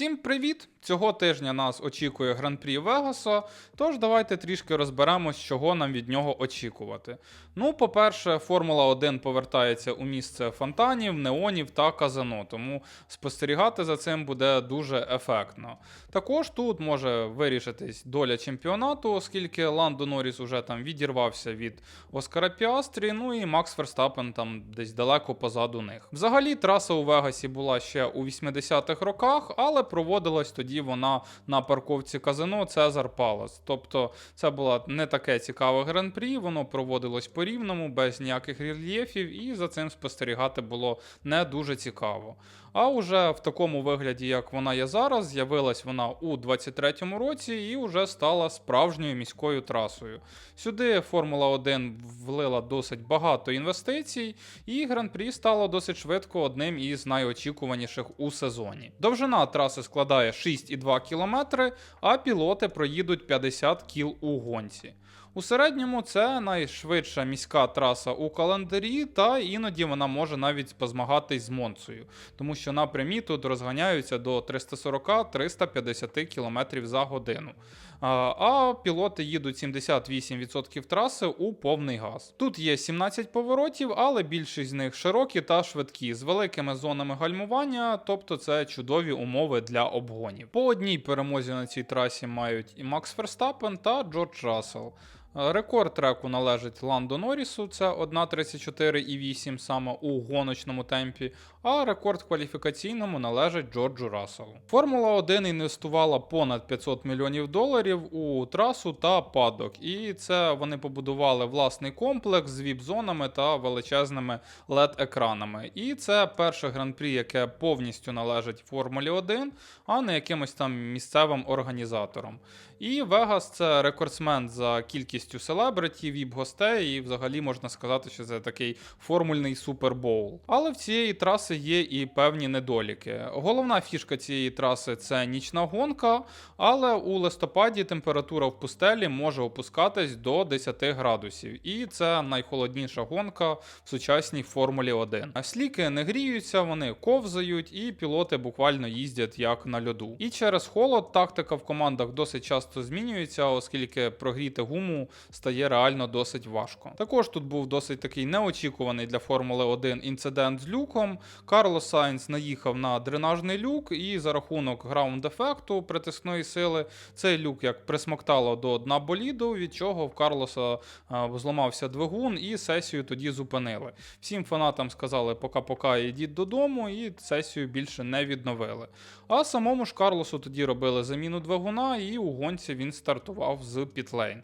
Всім привіт! Цього тижня нас очікує Гран-прі Вегаса, тож давайте трішки розберемось, чого нам від нього очікувати. Ну, по-перше, Формула 1 повертається у місце фонтанів, неонів та казино, тому спостерігати за цим буде дуже ефектно. Також тут може вирішитись доля чемпіонату, оскільки Ландо Норріс уже там відірвався від Оскара Піастрі, ну і Макс Ферстапен там десь далеко позаду них. Взагалі, траса у Вегасі була ще у 80-х роках, але проводилась тоді вона на парковці казино Цезар Палас. Тобто це було не таке цікаве гран-прі, воно проводилось по рівному, без ніяких рельєфів, і за цим спостерігати було не дуже цікаво. А уже в такому вигляді, як вона є зараз, з'явилась вона у 23-му році і вже стала справжньою міською трасою. Сюди Формула 1 влила досить багато інвестицій, і гран-прі стало досить швидко одним із найочікуваніших у сезоні. Довжина траси складає 6,2 км, а пілоти проїдуть 50 кіл у гонці. У середньому це найшвидша міська траса у календарі, та іноді вона може навіть позмагатись з Монцею, тому що напрямі тут розганяються до 340-350 км за годину. А, пілоти їдуть 78% траси у повний газ. Тут є 17 поворотів, але більшість з них широкі та швидкі, з великими зонами гальмування, тобто це чудові умови для обгонів. По одній перемозі на цій трасі мають і Макс Ферстапен та Джордж Рассел. Рекорд треку належить Ландо Норрісу, це 1.34,8 саме у гоночному темпі, а рекорд кваліфікаційному належить Джорджу Расселу. Формула 1 інвестувала понад 500 мільйонів доларів у трасу та падок, і це вони побудували власний комплекс з віп-зонами та величезними LED-екранами. І це перше гран-прі, яке повністю належить Формулі 1, а не якимось там місцевим організаторам. І Вегас це рекордсмен за кількістю селебриті, віп-гостей, і взагалі можна сказати, що це такий формульний супербоул. Але в цієї траси є і певні недоліки. Головна фішка цієї траси це нічна гонка, але у листопаді температура в пустелі може опускатись до 10 градусів. І це найхолодніша гонка в сучасній Формулі 1. А сліки не гріються, вони ковзають, і пілоти буквально їздять як на льоду. І через холод тактика в командах досить часто змінюється, оскільки прогріти гуму стає реально досить важко. Також тут був досить такий неочікуваний для Формули 1 інцидент з люком. Карлос Сайнс наїхав на дренажний люк, і за рахунок граунд-ефекту притискної сили цей люк як присмоктало до дна боліду, від чого в Карлоса е, зламався двигун, і сесію тоді зупинили. Всім фанатам сказали, пока-пока йдіть додому, і сесію більше не відновили. А самому ж Карлосу тоді робили заміну двигуна, і у гонці він стартував з пітлейн.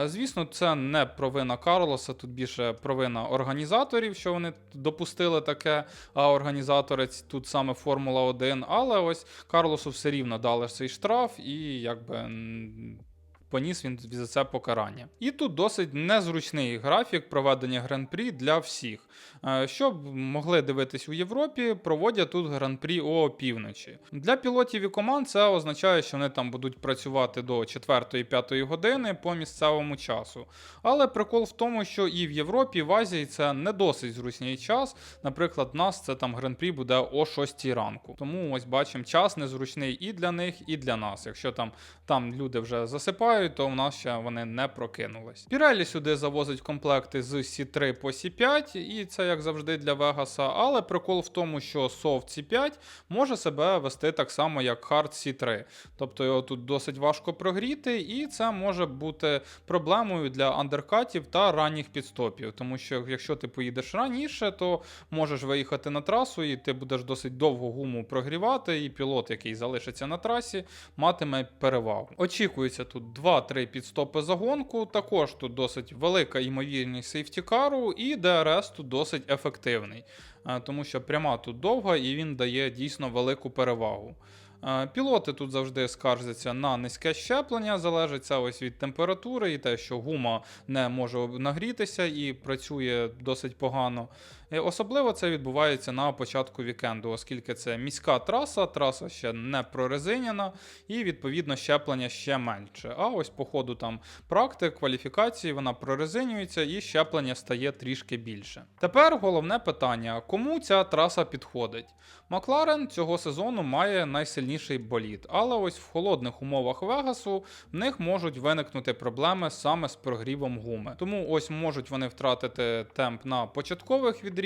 Е, Звісно, це не провина Карлоса, тут більше провина організаторів, що вони допустили таке, а організатори тут саме Формула 1. Але ось Карлосу все рівно дали цей штраф, і якби. Поніс він за це покарання. І тут досить незручний графік проведення гран-прі для всіх. Е, Щоб могли дивитись у Європі, проводять тут гран-прі о опівночі. Для пілотів і команд це означає, що вони там будуть працювати до 4-5 години по місцевому часу. Але прикол в тому, що і в Європі, і в Азії це не досить зручний час. Наприклад, в нас це там гран-прі буде о 6 ранку. Тому ось бачимо, час незручний і для них, і для нас. Якщо там, там люди вже засипають, то в нас ще вони не прокинулись. Pirelli сюди завозить комплекти з C3 по C5, і це як завжди для Вегаса. Але прикол в тому, що Soft C5 може себе вести так само, як Hard C3. Тобто його тут досить важко прогріти, і це може бути проблемою для андеркатів та ранніх підстопів. Тому що якщо ти поїдеш раніше, то можеш виїхати на трасу, і ти будеш досить довго гуму прогрівати, і пілот, який залишиться на трасі, матиме перевагу. Очікується тут 2-3 підстопи за гонку. Також тут досить велика ймовірність сейфтікару, і ДРС тут досить ефективний, е, тому що пряма тут довга і він дає дійсно велику перевагу. Е, Пілоти тут завжди скаржаться на низьке щеплення, залежить це ось від температури і те, що гума не може нагрітися і працює досить погано. Е, Особливо це відбувається на початку вікенду, оскільки це міська траса, траса ще не прорезиняна, і відповідно щеплення ще менше. А ось по ходу там практик, кваліфікації вона прорезинюється і щеплення стає трішки більше. Тепер головне питання: кому ця траса підходить? Макларен цього сезону має найсильніший болід, але ось в холодних умовах Вегасу в них можуть виникнути проблеми саме з прогрівом гуми. Тому ось можуть вони втратити темп на початкових відрізках,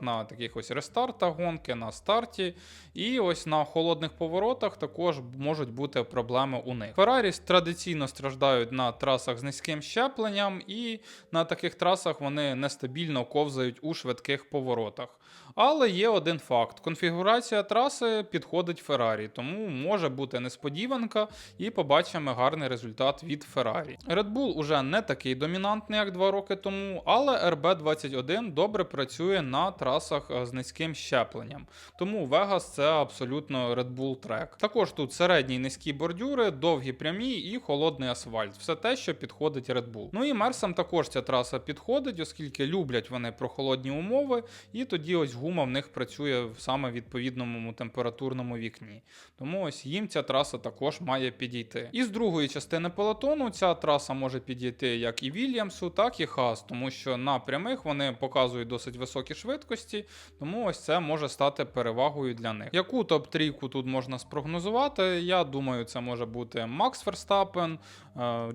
на таких ось рестартах гонки, на старті. І ось на холодних поворотах також можуть бути проблеми у них. Феррарі традиційно страждають на трасах з низьким щепленням, і на таких трасах вони нестабільно ковзають у швидких поворотах. Але є один факт: конфігурація траси підходить Феррарі, тому може бути несподіванка, і побачимо гарний результат від Феррарі. Red Bull уже не такий домінантний, як два роки тому, але RB21 добре працює на трасах е, з низьким щепленням. Тому Vegas це абсолютно Red Bull трек. Також тут середні низькі бордюри, довгі прямі і холодний асфальт. Все те, що підходить Red Bull. Ну і Мерсам також ця траса підходить, оскільки люблять вони прохолодні умови, і тоді ось гума в них працює в саме відповідному температурному вікні. Тому ось їм ця траса також має підійти. І з другої частини пелотону ця траса може підійти як і Вільямсу, так і Хас, тому що на прямих вони показують досить високі швидкості, тому ось це може стати перевагою для них. Яку топ-трійку тут можна спрогнозувати? Я думаю, це може бути Макс Ферстапен,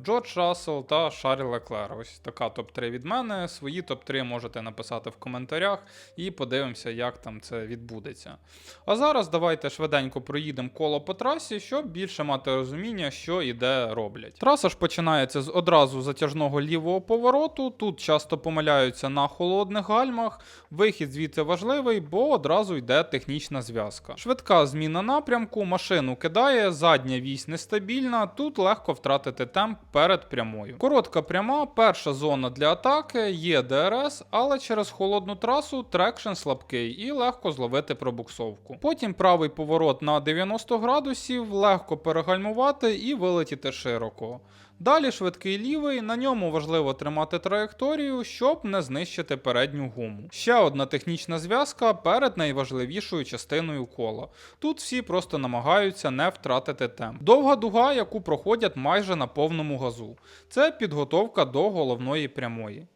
Джордж Рассел та Шарль Леклер. Ось така топ-3 від мене. Свої топ-3 можете написати в коментарях і подивимося, як там це відбудеться. А зараз давайте швиденько проїдемо коло по трасі, щоб більше мати розуміння, що і де роблять. Траса ж починається з одразу затяжного лівого повороту. Тут часто помиляються на холодних гальмах. Вихід звідти важливий, бо одразу йде технічна зв'язка. Швидка зміна напрямку, машину кидає, задня вісь нестабільна. Тут легко втратити темп перед прямою. Коротка пряма, перша зона для атаки, є ДРС, але через холодну трасу трекшн слабкий і легко зловити пробуксовку. Потім правий поворот на 90 градусів, легко перегальмувати і вилетіти широко. Далі швидкий лівий, на ньому важливо тримати траєкторію, щоб не знищити передню гуму. Ще одна технічна зв'язка перед найважливішою частиною кола. Тут всі просто намагаються не втратити темп. Довга дуга, яку проходять майже на повному газу. Це підготовка до головної прямої.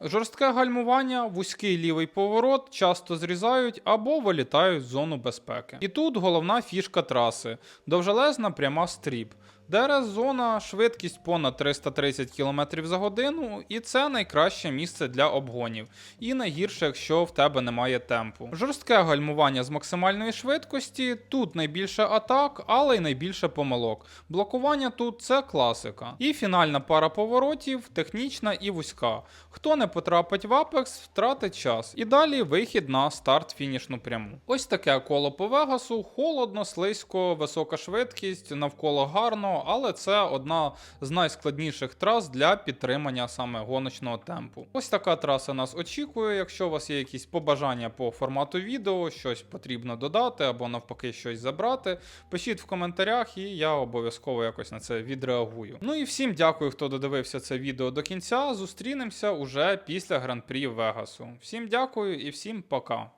Жорстке гальмування, вузький лівий поворот часто зрізають або вилітають в зону безпеки. І тут головна фішка траси довжелезна пряма стріп. ДРС зона, швидкість понад 330 км за годину, і це найкраще місце для обгонів. І найгірше, якщо в тебе немає темпу. Жорстке гальмування з максимальної швидкості, тут найбільше атак, але й найбільше помилок. Блокування тут це класика. І фінальна пара поворотів технічна і вузька. Хто не потрапить в апекс, втратить час. І далі вихід на старт фінішну пряму. Ось таке коло по Вегасу, холодно, слизько, висока швидкість, навколо гарно, але це одна з найскладніших трас для підтримання саме гоночного темпу. Ось така траса нас очікує. Якщо у вас є якісь побажання по формату відео, щось потрібно додати або навпаки щось забрати, пишіть в коментарях, і я обов'язково якось на це відреагую. Ну і всім дякую, хто додивився це відео до кінця. Зустрінемося уже після гран-прі Вегасу. Всім дякую і всім пока.